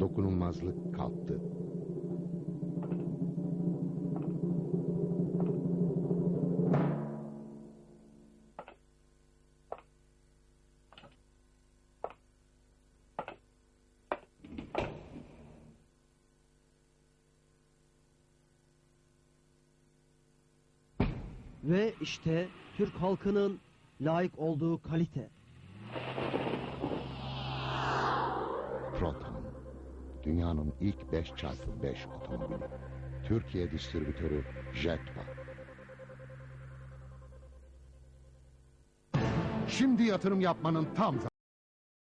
dokunulmazlık kalktı. Ve işte Türk halkının layık olduğu kalite. Proton. Dünyanın ilk 5x5 otomobili. Türkiye distribütörü Jetbot. Şimdi yatırım yapmanın tam